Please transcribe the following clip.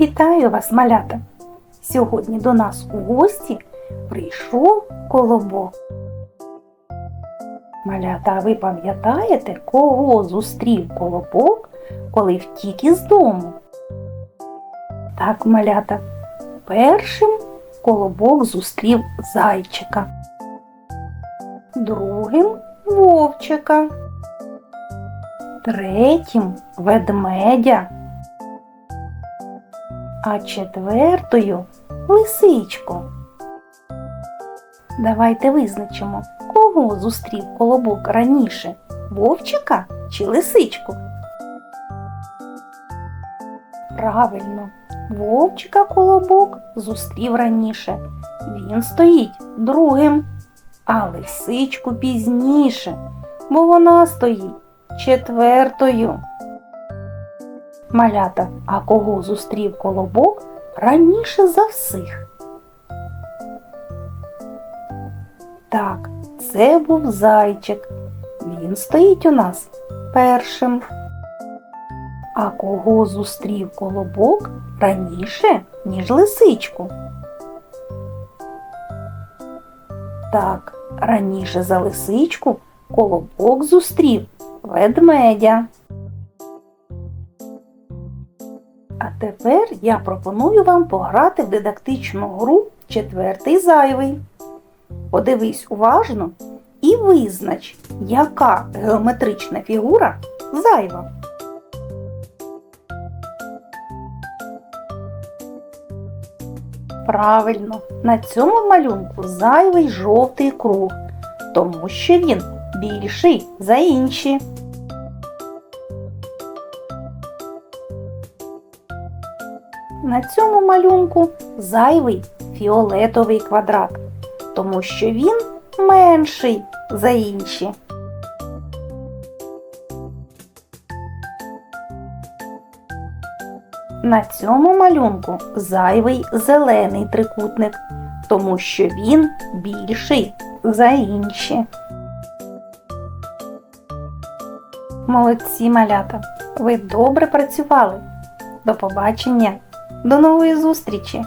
Вітаю вас, малята! Сьогодні до нас у гості прийшов колобок. Малята, а ви пам'ятаєте, кого зустрів колобок, коли втік із дому? Так, малята, першим колобок зустрів зайчика, другим вовчика, третім ведмедя а четвертою лисичку. Давайте визначимо, кого зустрів колобок раніше вовчика чи лисичку. Правильно, вовчика колобок зустрів раніше. Він стоїть другим, а лисичку пізніше, бо вона стоїть четвертою. Малята, а кого зустрів колобок раніше за всіх? Так, це був зайчик. Він стоїть у нас першим. А кого зустрів колобок раніше, ніж лисичку? Так, раніше за лисичку колобок зустрів ведмедя. А тепер я пропоную вам пограти в дидактичну гру четвертий зайвий. Подивись уважно і визнач, яка геометрична фігура зайва. Правильно, на цьому малюнку зайвий жовтий круг, тому що він більший за інші. На цьому малюнку зайвий фіолетовий квадрат, тому що він менший за інші. На цьому малюнку зайвий зелений трикутник, тому що він більший за інші. Молодці малята! Ви добре працювали. До побачення! До нової зустрічі!